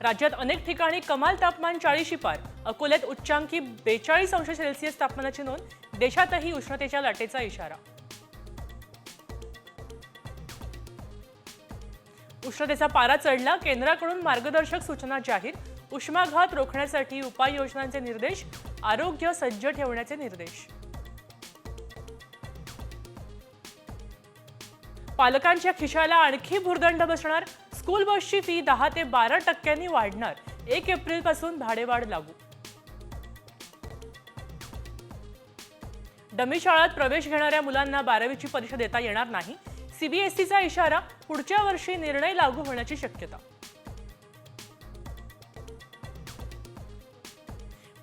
राज्यात अनेक ठिकाणी कमाल तापमान चाळीशी पार. अकोल्यात उच्चांकी बेचाळीस अंश सेल्सिअस तापमानाची नोंद. देशातही उष्णतेच्या लाटेचा इशारा. उष्णतेचा पारा चढला केंद्राकडून मार्गदर्शक सूचना जाहीर. उष्माघात रोखण्यासाठी उपाययोजनांचे निर्देश. आरोग्य सज्ज ठेवण्याचे निर्देश. पालकांच्या खिशाला आणखी भुर्दंड बसणार. स्कूल बसची फी दहा ते बारा टक्क्यांनी वाढणार. एक एप्रिलपासून भाडेवाढ लागू. डमी शाळात प्रवेश घेणाऱ्या मुलांना बारावीची परीक्षा देता येणार नाही. सीबीएसईचा इशारा पुढच्या वर्षी निर्णय लागू होण्याची शक्यता.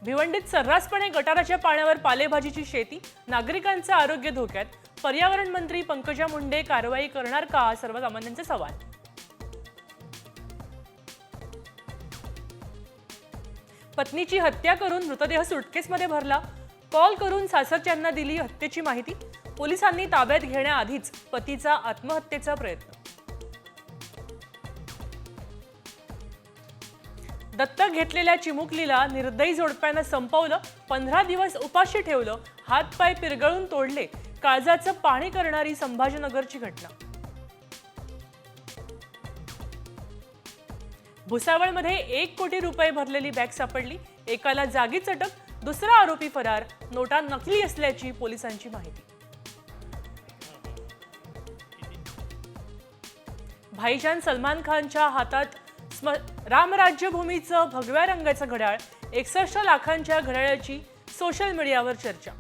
भिवंडीत सर्रासपणे गटाराच्या पाण्यावर पालेभाजीची शेती नागरिकांचं आरोग्य धोक्यात पर्यावरण मंत्री पंकजा मुंडे कारवाई करणार का? सर्वसामान्यांचे सवाल. पत्नीची हत्या करून मृतदेह सुटकेसमध्ये भरला. कॉल करून सासरच्यांना दिली हत्येची माहिती. पोलिसांनी ताब्यात घेण्याआधीच पतीचा आत्महत्येचा प्रयत्न. दत्तक घेतलेल्या चिमुकलीला निर्दयी जोडप्यानं संपवलं पंधरा दिवस उपाशी ठेवलं हातपाय पिरगळून तोडले काळजाचं पाणी करणारी संभाजीनगरची घटना. भुसावळमध्ये एक कोटी रुपये भरलेली बॅग सापडली. एकाला जागीच अटक दुसरा आरोपी फरार. नोटा नकली असल्याची पोलिसांची माहिती. भाईजान सलमान खानच्या हातात स्म रामराज्यभूमीचं भगव्या रंगाचं घड्याळ एकसष्ट लाखांच्या घड्याळाची सोशल मीडियावर चर्चा.